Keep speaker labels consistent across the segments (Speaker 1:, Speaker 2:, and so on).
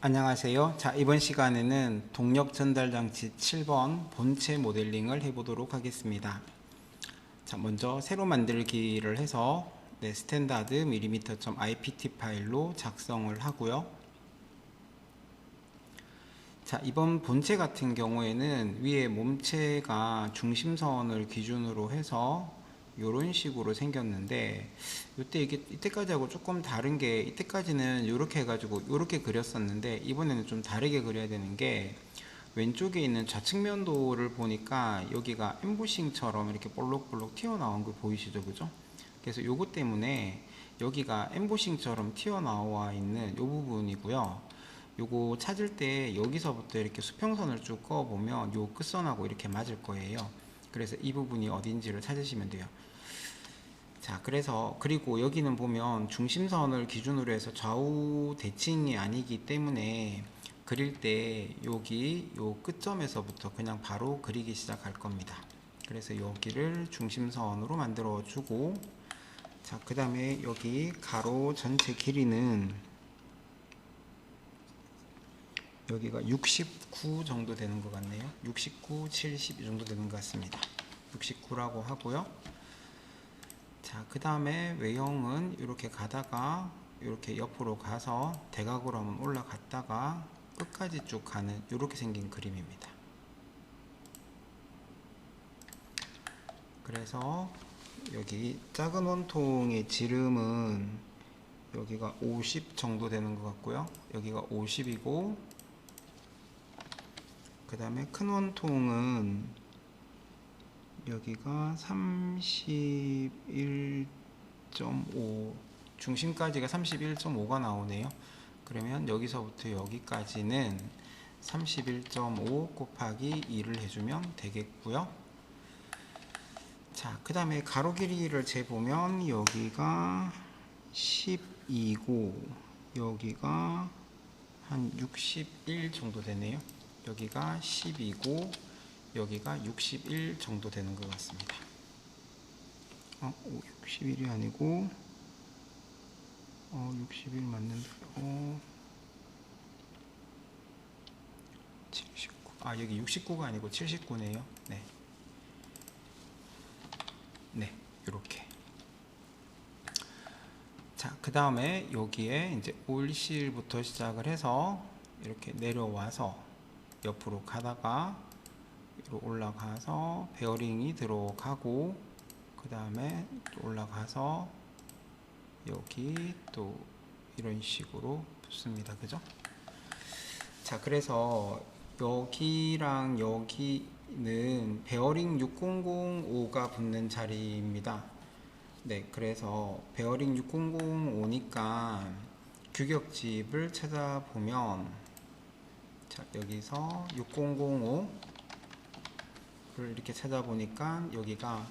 Speaker 1: 안녕하세요. 자, 이번 시간에는 동력 전달 장치 7번 본체 모델링을 해보도록 하겠습니다. 자, 먼저 새로 만들기를 해서 네, 스탠다드 mm.ipt 파일로 작성을 하고요. 자, 이번 본체 같은 경우에는 위에 몸체가 중심선을 기준으로 해서 이런 식으로 생겼는데 이때 이게 이때까지하고 조금 다른 게 이때까지는 이렇게 해가지고 이렇게 그렸었는데 이번에는 좀 다르게 그려야 되는 게 왼쪽에 있는 좌측면도를 보니까 여기가 엠보싱처럼 이렇게 볼록볼록 튀어나온 거 보이시죠 그죠? 그래서 요거 때문에 여기가 엠보싱처럼 튀어나와 있는 요 부분이고요. 요거 찾을 때 여기서부터 이렇게 수평선을 쭉 그어 보면 요 끝선하고 이렇게 맞을 거예요 그래서 이 부분이 어딘지를 찾으시면 돼요 자, 그래서 그리고 여기는 보면 중심선을 기준으로 해서 좌우 대칭이 아니기 때문에 그릴 때 여기 요 끝점에서부터 그냥 바로 그리기 시작할 겁니다. 그래서 여기를 중심선으로 만들어 주고 자, 그 다음에 여기 가로 전체 길이는 여기가 69 정도 되는 것 같네요. 69, 70 이 정도 되는 것 같습니다. 69라고 하고요. 자, 그 다음에 외형은 이렇게 가다가 이렇게 옆으로 가서 대각으로 한번 올라갔다가 끝까지 쭉 가는 이렇게 생긴 그림입니다. 그래서 여기 작은 원통의 지름은 여기가 50 정도 되는 것 같고요. 여기가 50이고 그 다음에 큰 원통은 여기가 31.5 중심까지가 31.5가 나오네요. 그러면 여기서부터 여기까지는 31.5 곱하기 2를 해주면 되겠고요. 자, 그 다음에 가로 길이를 재보면 여기가 12고 여기가 한 61 정도 되네요. 여기가 12고 여기가 61 정도 되는 것 같습니다. 어, 61이 아니고 어, 61 맞는데 어, 79. 아, 여기 69가 아니고 79네요. 네. 네, 이렇게. 자, 그 다음에 여기에 이제 올실부터 시작을 해서 이렇게 내려와서 옆으로 가다가 올라가서 베어링이 들어가고 그 다음에 또 올라가서 여기 또 이런 식으로 붙습니다. 그죠? 자 그래서 여기랑 여기는 베어링 6005가 붙는 자리입니다. 네 그래서 베어링 6005니까 규격집을 찾아보면 자 여기서 6005를 이렇게 찾아보니까 여기가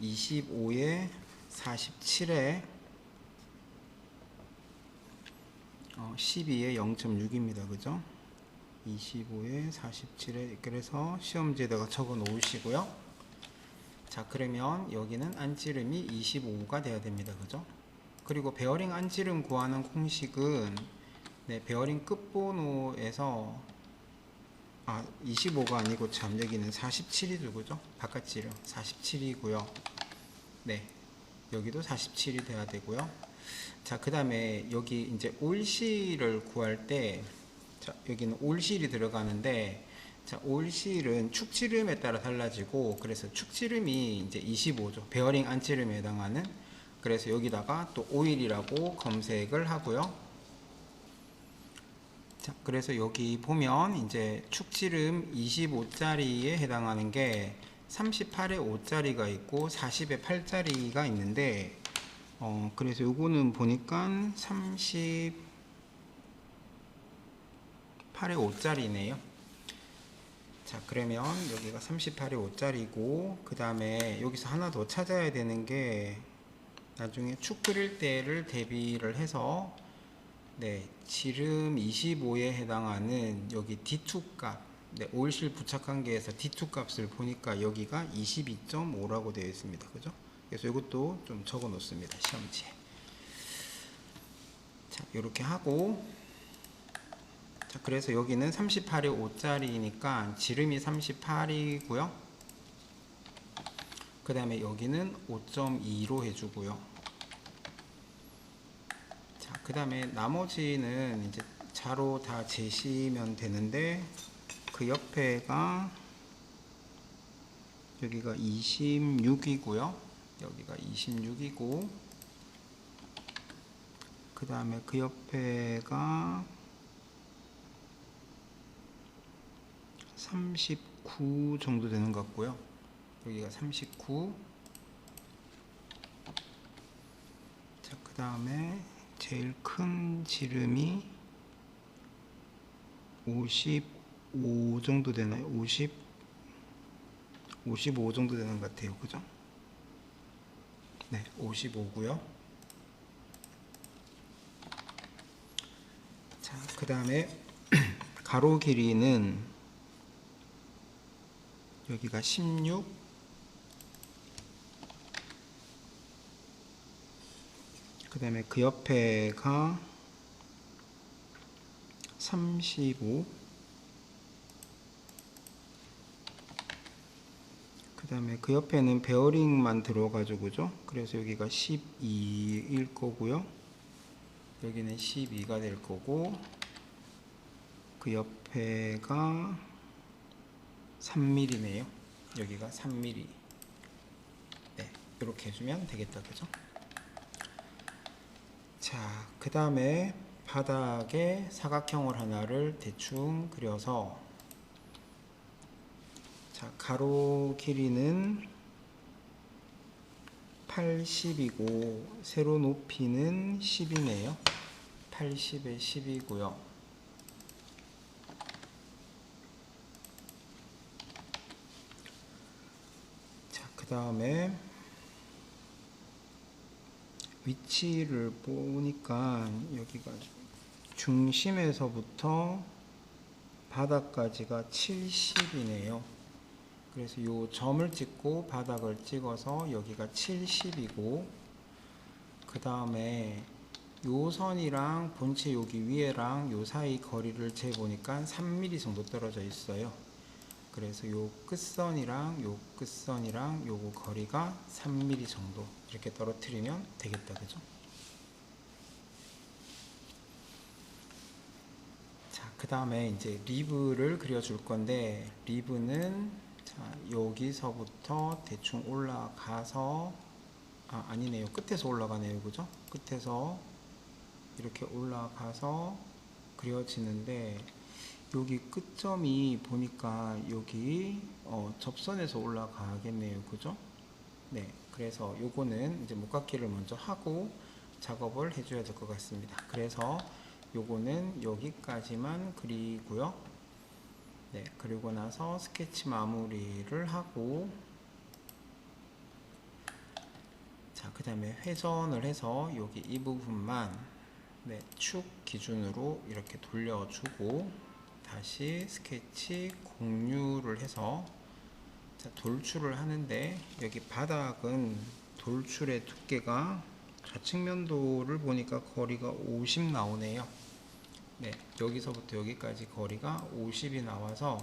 Speaker 1: 25에 47에 어, 12에 0.6입니다. 그죠? 25에 47에 그래서 시험지에다가 적어 놓으시고요. 자, 그러면 여기는 안찌름이 25가 돼야 됩니다. 그죠? 그리고 베어링 안찌름 구하는 공식은 네, 베어링 끝번호에서 아 25가 아니고 참 여기는 47이죠 그죠? 바깥지름 47이고요. 네 여기도 47이 돼야 되고요. 자그 다음에 여기 이제 올실을 구할 때 자, 여기는 올실이 들어가는데 자 올실은 축지름에 따라 달라지고 그래서 축지름이 이제 25죠. 베어링 안지름에 해당하는. 그래서 여기다가 또 오일이라고 검색을 하고요 자, 그래서 여기 보면 이제 축지름 25짜리에 해당하는 게 38에 5짜리가 있고 40에 8짜리가 있는데 어, 그래서 요거는 보니까 38에 5짜리네요. 자, 그러면 여기가 38에 5짜리고 그 다음에 여기서 하나 더 찾아야 되는 게 나중에 축 그릴 때를 대비를 해서 네, 지름 25에 해당하는 여기 D2 값, 네, 오일실 부착한 게에서 D2 값을 보니까 여기가 22.5라고 되어 있습니다. 그죠? 그래서 이것도 좀 적어 놓습니다. 시험지에. 자, 이렇게 하고 자, 그래서 여기는 38이 5짜리니까 지름이 38이고요. 그 다음에 여기는 5.2로 해주고요. 자, 그 다음에 나머지는 이제 자로 다 재시면 되는데 그 옆에가 여기가 26이고요. 여기가 26이고 그 다음에 그 옆에가 39 정도 되는 것 같고요. 여기가 39. 자, 그 다음에 제일 큰 지름이 55 정도 되나요? 50, 55 정도 되는 것 같아요. 그죠? 네, 55고요. 자, 그 다음에 가로 길이는 여기가 16, 그 다음에 그 옆에가 35, 그 다음에 그 옆에는 베어링만 들어가지고 그죠? 그래서 여기가 12일 거고요. 여기는 12가 될 거고 그 옆에가 3mm네요. 여기가 3mm. 네, 이렇게 해주면 되겠다, 그죠? 자, 그 다음에 바닥에 사각형을 하나를 대충 그려서 자, 가로 길이는 80이고 세로 높이는 10이네요. 80에 10이고요. 자, 그 다음에 위치를 보니까 여기가 중심에서부터 바닥까지가 70이네요. 그래서 요 점을 찍고 바닥을 찍어서 여기가 70이고 그 다음에 요 선이랑 본체 여기 위에랑 요 사이 거리를 재보니까 3mm 정도 떨어져 있어요. 그래서 요 끝선이랑 요 끝선이랑 요거 거리가 3mm 정도 이렇게 떨어뜨리면 되겠다 그죠? 자, 그 다음에 이제 리브를 그려줄 건데 리브는 자, 여기서부터 대충 올라가서 아, 아니네요. 끝에서 올라가네요. 그죠? 끝에서 이렇게 올라가서 그려지는데 여기 끝점이 보니까 여기 어, 접선에서 올라가겠네요. 그죠? 네. 그래서 요거는 이제 목깎이를 먼저 하고 작업을 해줘야 될 것 같습니다. 그래서 요거는 여기까지만 그리고요. 네. 그리고 나서 스케치 마무리를 하고 자, 그 다음에 회전을 해서 여기 이 부분만 네, 축 기준으로 이렇게 돌려주고 다시 스케치 공유를 해서 자, 돌출을 하는데 여기 바닥은 돌출의 두께가 좌측면도를 보니까 거리가 50 나오네요. 네, 여기서부터 여기까지 거리가 50이 나와서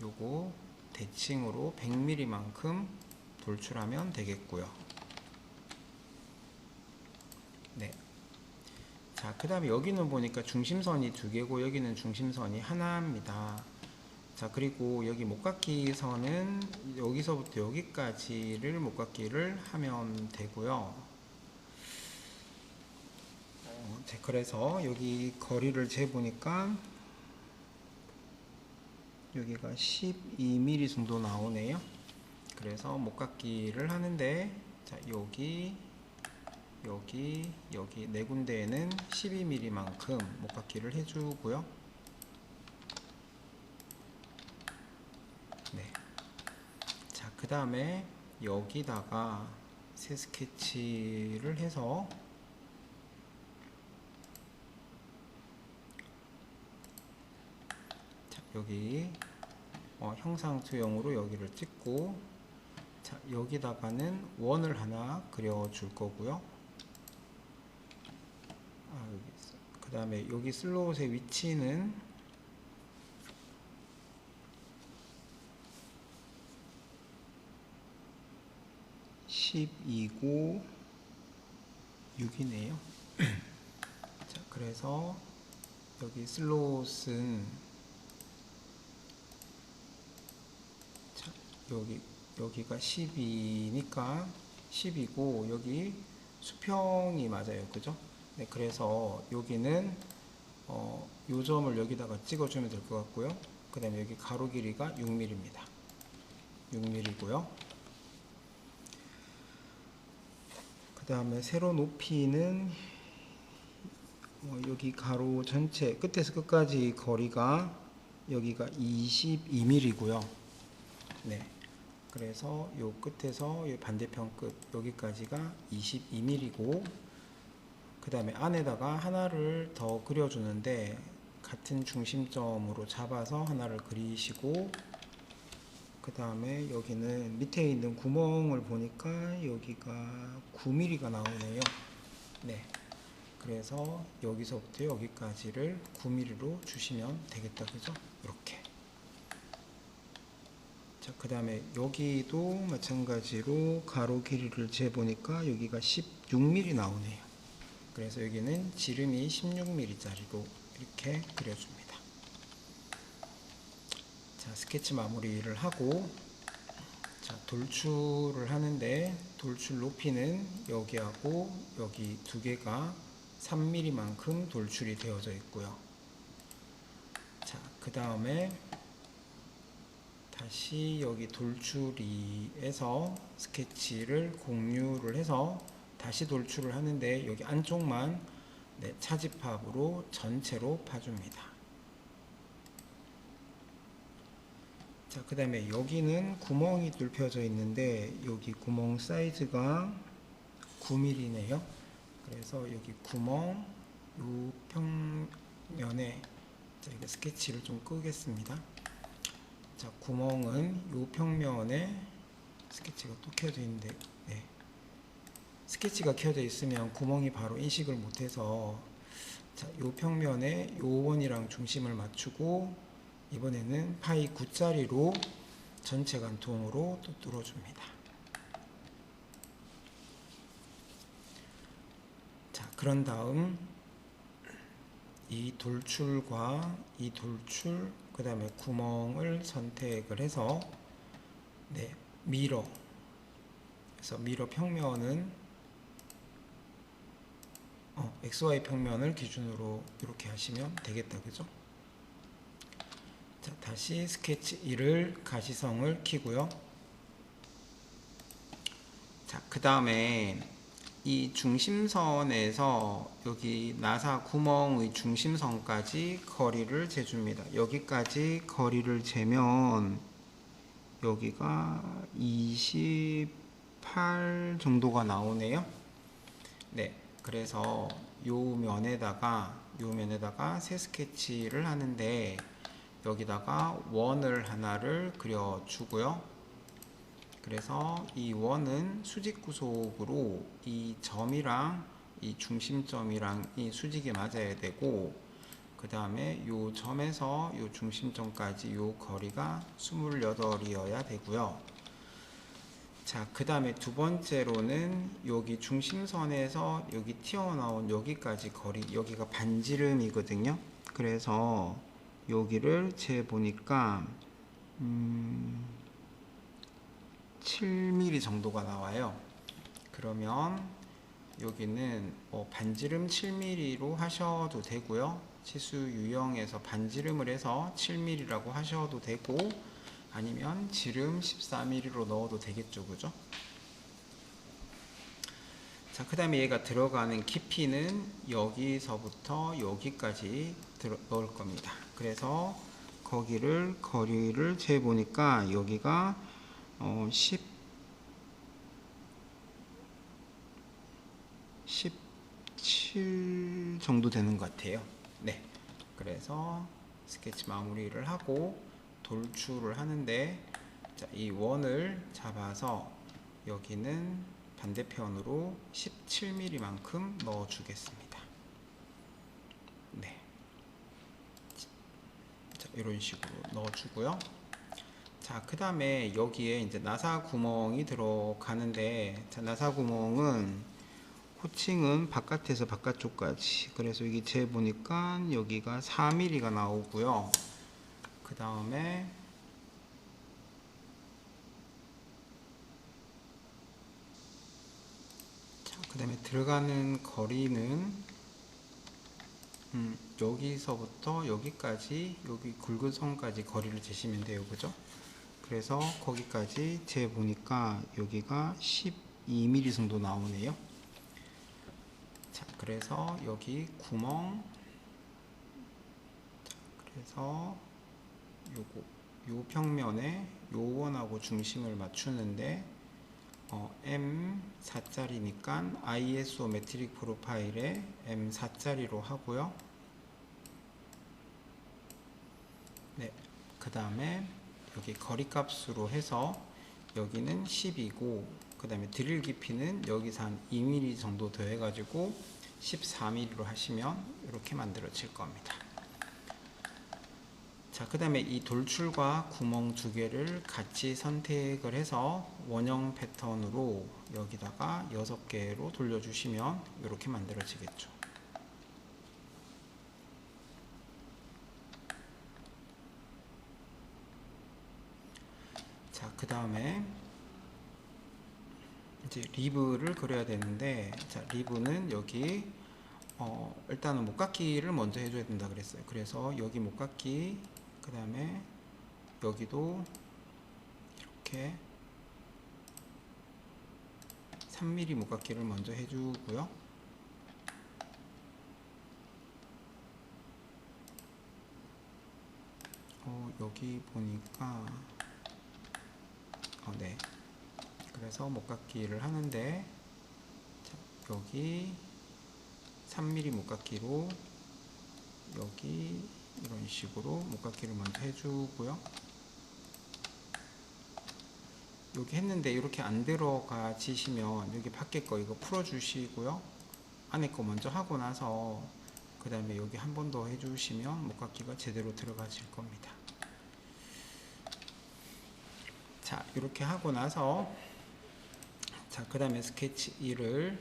Speaker 1: 요거 대칭으로 100mm만큼 돌출하면 되겠고요. 네. 자, 그 다음에 여기는 보니까 중심선이 두 개고 여기는 중심선이 하나입니다. 자, 그리고 여기 목깎이 선은 여기서부터 여기까지를 목깎이를 하면 되고요. 어, 자, 그래서 여기 거리를 재보니까 여기가 12mm 정도 나오네요. 그래서 목깎이를 하는데 자, 여기 여기 여기 네 군데에는 12mm만큼 목깎이를 해주고요. 네. 자, 그 다음에 여기다가 새 스케치를 해서 자, 여기 어, 형상 투영으로 여기를 찍고 자, 여기다가는 원을 하나 그려줄 거고요. 그 다음에 여기 슬롯의 위치는 십이고육이네요 자, 그래서 여기 슬롯은 자, 여기 여기가 12니까 10이고 여기 수평이 맞아요. 그죠? 네, 그래서 여기는 어, 요 점을 여기다가 찍어 주면 될 것 같고요. 그 다음에 여기 가로 길이가 6mm입니다. 6mm고요. 그 다음에 세로 높이는 어, 여기 가로 전체 끝에서 끝까지 거리가 여기가 22mm고요. 네. 그래서 요 끝에서 요 반대편 끝 여기까지가 22mm고 그 다음에 안에다가 하나를 더 그려주는데 같은 중심점으로 잡아서 하나를 그리시고 그 다음에 여기는 밑에 있는 구멍을 보니까 여기가 9mm가 나오네요. 네. 그래서 여기서부터 여기까지를 9mm로 주시면 되겠다. 그죠? 이렇게. 자, 그 다음에 여기도 마찬가지로 가로 길이를 재보니까 여기가 16mm 나오네요. 그래서 여기는 지름이 16mm짜리로 이렇게 그려줍니다. 자, 스케치 마무리를 하고 자, 돌출을 하는데 돌출 높이는 여기하고 여기 두 개가 3mm만큼 돌출이 되어져 있고요. 자, 그 다음에 다시 여기 돌출이에서 스케치를 공유를 해서 다시 돌출을 하는데 여기 안쪽만 네, 차집합으로 전체로 파줍니다. 자, 그 다음에 여기는 구멍이 뚫혀져 있는데 여기 구멍 사이즈가 9mm네요. 그래서 여기 구멍 요 평면에 자, 이거 스케치를 좀 끄겠습니다. 자, 구멍은 요 평면에 스케치가 또 켜져 있는데 네. 스케치가 켜져 있으면 구멍이 바로 인식을 못해서 자, 요 평면에 요 원이랑 중심을 맞추고 이번에는 파이 9짜리로 전체 관통으로 또 뚫어줍니다. 자, 그런 다음 이 돌출과 이 돌출 그 다음에 구멍을 선택을 해서 네, 미러 그래서 미러 평면은 어, XY 평면을 기준으로 이렇게 하시면 되겠다 그죠? 자, 다시 스케치 1을 가시성을 키고요. 자, 그 다음에 이 중심선에서 여기 나사 구멍의 중심선까지 거리를 재줍니다. 여기까지 거리를 재면 여기가 28 정도가 나오네요. 네, 그래서 요 면에다가 요 면에다가 새 스케치를 하는데 여기다가 원을 하나를 그려주고요. 그래서 이 원은 수직 구속으로 이 점이랑 이 중심점이랑 이 수직이 맞아야 되고 그 다음에 요 점에서 요 중심점까지 요 거리가 28이어야 되고요. 자, 그 다음에 두 번째로는 여기 중심선에서 여기 튀어나온 여기까지 거리, 여기가 반지름이거든요. 그래서 여기를 재 보니까 음, 7mm 정도가 나와요. 그러면 여기는 뭐 반지름 7mm로 하셔도 되고요. 치수 유형에서 반지름을 해서 7mm라고 하셔도 되고 아니면 지름 14mm로 넣어도 되겠죠. 그죠? 자, 그 다음에 얘가 들어가는 깊이는 여기서부터 여기까지 들어, 넣을 겁니다. 그래서 거기를 거리를 재 보니까 여기가 어, 10 17 정도 되는 것 같아요. 네. 그래서 스케치 마무리를 하고 돌출을 하는데 자, 이 원을 잡아서 여기는 반대편으로 17mm만큼 넣어 주겠습니다. 네. 자, 이런 식으로 넣어 주고요. 자, 그 다음에 여기에 이제 나사 구멍이 들어가는데, 자, 나사 구멍은 호칭은 바깥에서 바깥쪽까지. 그래서 여기 재 보니까 여기가 4mm가 나오고요. 그 다음에 자, 그 다음에 들어가는 거리는 음, 여기서부터 여기까지 여기 굵은 선까지 거리를 재시면 돼요. 그죠? 그래서 거기까지 재 보니까 여기가 12mm 정도 나오네요. 자 그래서 여기 구멍. 자, 그래서 요거 요 평면에 요 원하고 중심을 맞추는데 어, M4짜리니까 ISO 매트릭 프로파일에 M4짜리로 하고요. 네, 그 다음에 여기 거리 값으로 해서 여기는 10이고 그 다음에 드릴 깊이는 여기서 한 2mm 정도 더 해가지고 14mm로 하시면 이렇게 만들어질 겁니다. 자, 그 다음에 이 돌출과 구멍 두 개를 같이 선택을 해서 원형 패턴으로 여기다가 여섯 개로 돌려주시면 이렇게 만들어지겠죠. 자, 그 다음에 이제 리브를 그려야 되는데, 자, 리브는 여기 어, 일단은 목깎이를 먼저 해줘야 된다 그랬어요. 그래서 여기 목깎이, 그 다음에 여기도 이렇게 3mm 목깎이를 먼저 해주고요. 어, 여기 보니까 어, 네. 그래서 목깎이를 하는데 자, 여기 3mm 목깎이로 여기 이런 식으로 목깎이를 먼저 해주고요. 여기 했는데 이렇게 안 들어가지시면 여기 밖에 거 이거 풀어주시고요. 안에 거 먼저 하고 나서 그 다음에 여기 한 번 더 해주시면 목깎이가 제대로 들어가질 겁니다. 자 이렇게 하고 나서 자그 다음에 스케치 1을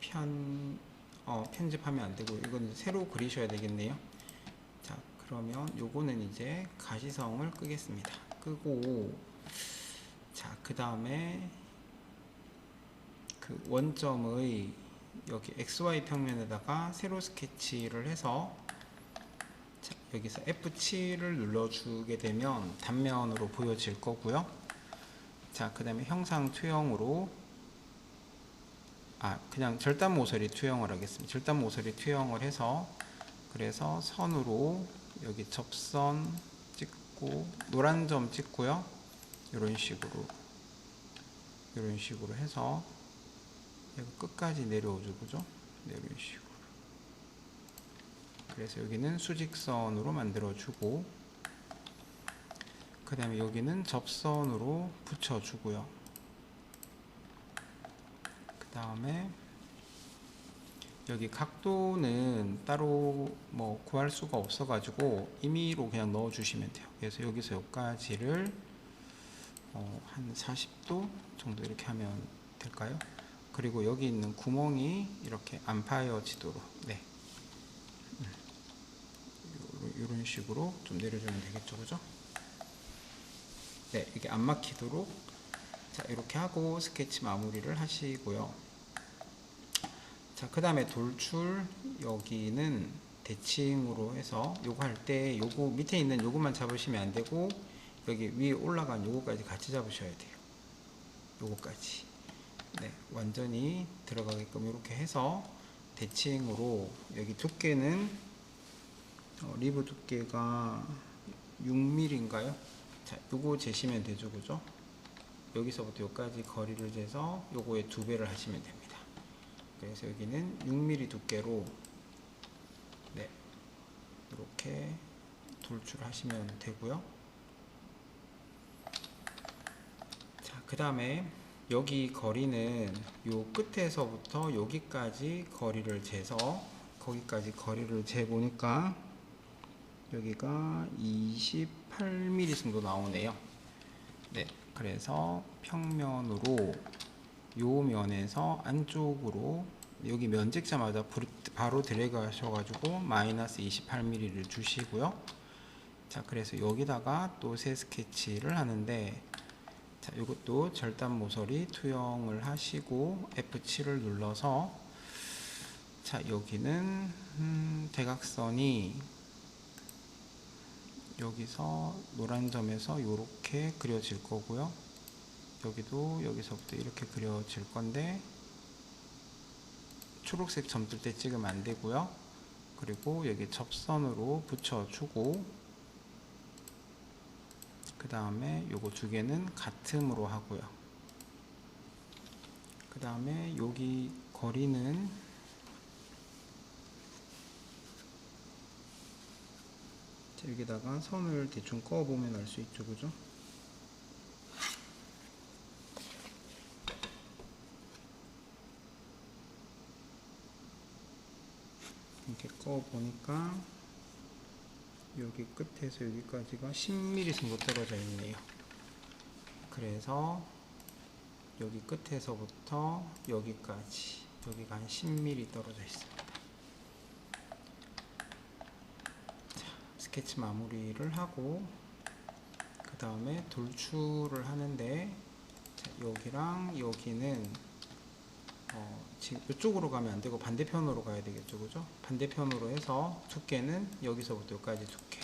Speaker 1: 편 어, 편집하면 안 되고 이건 새로 그리셔야 되겠네요. 자 그러면 요거는 이제 가시성을 끄겠습니다. 끄고 자그 다음에 그 원점의 여기 XY 평면에다가 세로 스케치를 해서 자, 여기서 F7을 눌러주게 되면 단면으로 보여질 거고요. 자, 그 다음에 형상 투영으로 아, 그냥 절단 모서리 투영을 하겠습니다. 절단 모서리 투영을 해서 그래서 선으로 여기 접선 찍고 노란 점 찍고요. 이런 식으로 이런 식으로 해서 끝까지 내려오죠, 그죠? 네, 이런 식으로. 그래서 여기는 수직선으로 만들어주고, 그 다음에 여기는 접선으로 붙여주고요. 그 다음에 여기 각도는 따로 뭐 구할 수가 없어 가지고 임의로 그냥 넣어 주시면 돼요. 그래서 여기서 여기까지를 어, 한 40도 정도 이렇게 하면 될까요? 그리고 여기 있는 구멍이 이렇게 안 파여지도록 네. 이런 식으로 좀 내려주면 되겠죠 그죠? 네 이게 안 막히도록. 자 이렇게 하고 스케치 마무리를 하시고요 자 그 다음에 돌출 여기는 대칭으로 해서 요거 할 때 요거 밑에 있는 요것만 잡으시면 안 되고 여기 위에 올라간 요거까지 같이 잡으셔야 돼요 요거까지 네, 완전히 들어가게끔 이렇게 해서 대칭으로 여기 두께는 어, 리브 두께가 6mm인가요? 자, 요거 재시면 되죠, 그죠? 여기서부터 여기까지 거리를 재서 요거의 두 배를 하시면 됩니다. 그래서 여기는 6mm 두께로 네, 이렇게 돌출하시면 되고요. 자, 그 다음에 여기 거리는 요 끝에서부터 여기까지 거리를 재서 거기까지 거리를 재 보니까 여기가 28mm 정도 나오네요. 네, 그래서 평면으로 요 면에서 안쪽으로 여기 면 찍자마자 바로 드래그 하셔가지고 마이너스 28mm를 주시고요. 자, 그래서 여기다가 또 새 스케치를 하는데 자, 이것도 절단 모서리 투영을 하시고 F7을 눌러서 자, 여기는 음, 대각선이 여기서 노란 점에서 이렇게 그려질 거고요. 여기도 여기서부터 이렇게 그려질 건데 초록색 점들 때 찍으면 안 되고요. 그리고 여기 접선으로 붙여주고 그 다음에 요거 두 개는 같음으로 하고요. 그 다음에 여기 거리는 자, 여기다가 선을 대충 그어보면 알 수 있죠, 그죠? 이렇게 그어보니까 여기 끝에서 여기까지가 10mm 정도 떨어져 있네요. 그래서 여기 끝에서부터 여기까지 여기가 한 10mm 떨어져 있습니다. 자, 스케치 마무리를 하고 그 다음에 돌출을 하는데 자, 여기랑 여기는 어, 지금 이쪽으로 가면 안 되고 반대편으로 가야 되겠죠, 그죠? 반대편으로 해서 두께는 여기서부터 여기까지 두께.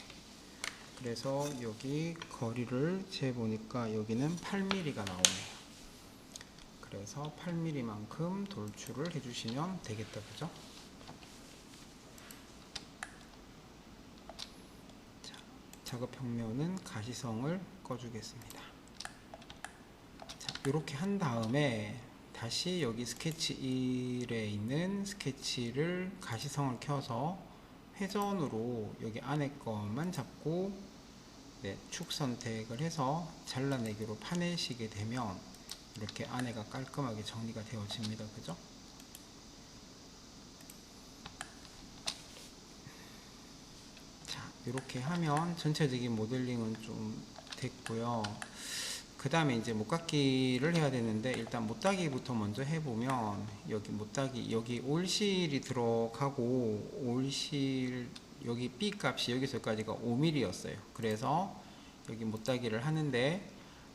Speaker 1: 그래서 여기 거리를 재 보니까 여기는 8mm가 나오네요. 그래서 8mm만큼 돌출을 해주시면 되겠다, 그죠? 자, 작업 평면은 가시성을 꺼주겠습니다. 자, 이렇게 한 다음에 다시 여기 스케치 1에 있는 스케치를 가시성을 켜서 회전으로 여기 안에 것만 잡고 네, 축 선택을 해서 잘라내기로 파내시게 되면 이렇게 안에가 깔끔하게 정리가 되어집니다. 그죠? 자, 이렇게 하면 전체적인 모델링은 좀 됐고요. 그 다음에 이제 못깎기를 해야 되는데 일단 못따기부터 먼저 해보면 여기 못따기 여기 올실이 들어가고 올실 여기 B 값이 여기서까지가 5mm였어요. 그래서 여기 못따기를 하는데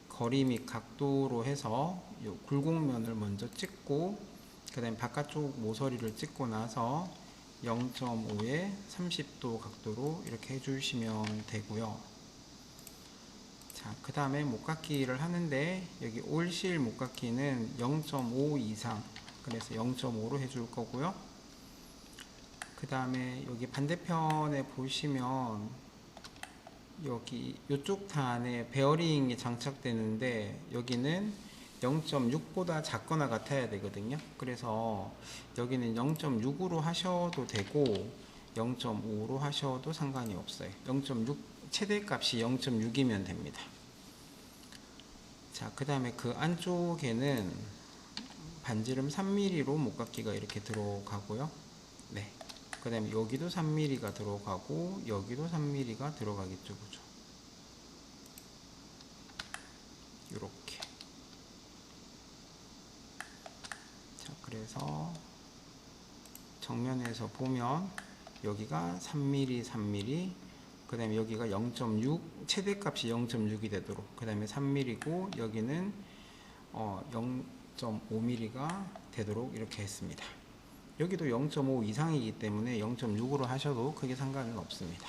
Speaker 1: 거리 및 각도로 해서 요 굴곡면을 먼저 찍고 그 다음에 바깥쪽 모서리를 찍고 나서 0.5에 30도 각도로 이렇게 해주시면 되고요. 자, 그 다음에 목깎기를 하는데 여기 올실 목깎기는 0.5 이상 그래서 0.5로 해줄 거고요. 그 다음에 여기 반대편에 보시면 여기 이쪽 탄에 베어링이 장착되는데 여기는 0.6보다 작거나 같아야 되거든요. 그래서 여기는 0.6으로 하셔도 되고 0.5로 하셔도 상관이 없어요. 0.6 최대값이 0.6이면 됩니다. 자, 그 다음에 그 안쪽에는 반지름 3mm로 목깎기가 이렇게 들어가고요. 네. 그 다음에 여기도 3mm가 들어가고 여기도 3mm가 들어가겠죠. 그죠? 요렇게. 자, 그래서 정면에서 보면 여기가 3mm, 3mm, 그 다음에 여기가 0.6 최대값이 0.6이 되도록 그 다음에 3mm고 여기는 어 0.5mm가 되도록 이렇게 했습니다. 여기도 0.5 이상이기 때문에 0.6으로 하셔도 크게 상관은 없습니다.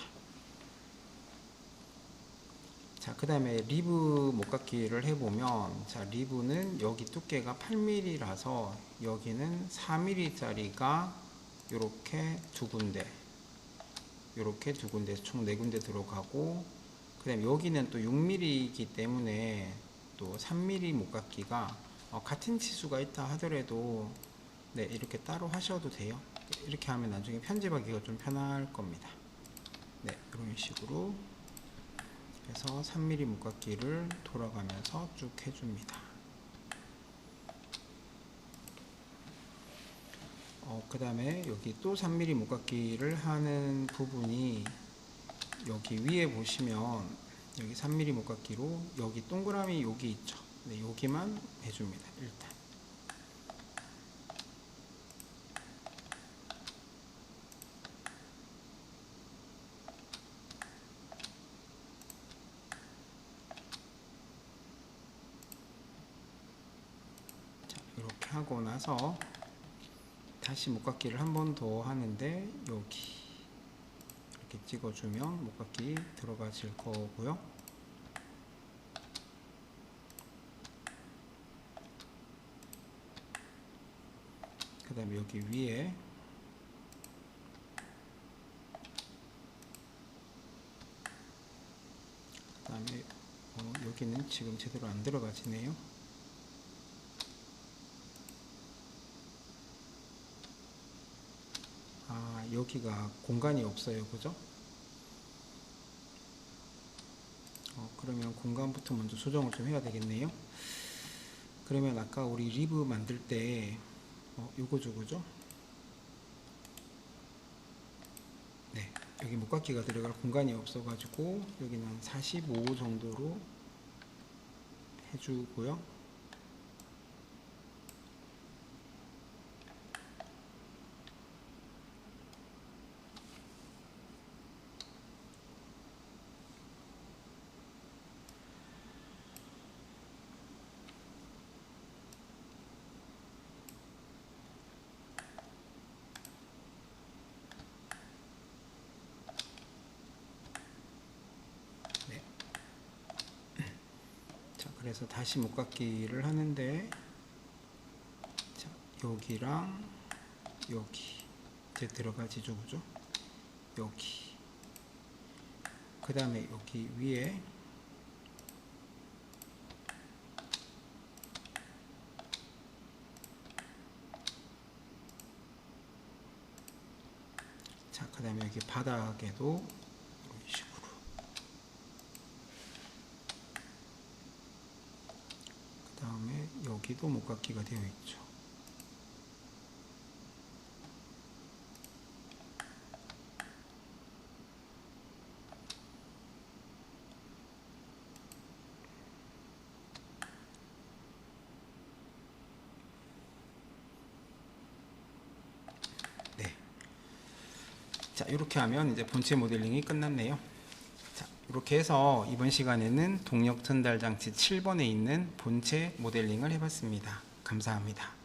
Speaker 1: 자, 그 다음에 리브 목깎기를 해보면, 자, 리브는 여기 두께가 8mm라서 여기는 4mm짜리가 이렇게 두 군데, 이렇게 두 군데, 총 네 군데 들어가고, 그 다음에 여기는 또 6mm이기 때문에 또 3mm 목깎기가 어, 같은 치수가 있다 하더라도 네, 이렇게 따로 하셔도 돼요. 이렇게 하면 나중에 편집하기가 좀 편할 겁니다. 네, 이런 식으로 해서 3mm 묶깎기를 돌아가면서 쭉 해줍니다. 어, 그 다음에 여기 또 3mm 묶깎기를 하는 부분이 여기 위에 보시면 여기 3mm 목깎이로 여기 동그라미 여기 있죠. 네, 여기만 해줍니다. 일단. 자, 이렇게 하고 나서 다시 목깎이를 한 번 더 하는데 여기 이렇게 찍어주면 목깎이 들어가질 거고요. 그 다음에 여기 위에 그 다음에 어, 여기는 지금 제대로 안 들어가지네요. 아, 여기가 공간이 없어요. 그죠? 어, 그러면 공간부터 먼저 조정을 좀 해야 되겠네요. 그러면 아까 우리 리브 만들 때 어, 요거죠, 그죠? 네, 여기 목깎이가 들어갈 공간이 없어가지고 여기는 45 정도로 해주고요. 네. 자, 그래서 다시 목깎이를 하는데, 자, 여기랑 여기 이제 들어가지죠, 그죠? 여기. 그 다음에 여기 위에 자, 그 다음에 여기 바닥에도 이런 식으로 그 다음에 여기도 목깎이가 되어 있죠. 네. 자, 이렇게 하면 이제 본체 모델링이 끝났네요. 자, 이렇게 해서 이번 시간에는 동력 전달 장치 7번에 있는 본체 모델링을 해봤습니다. 감사합니다.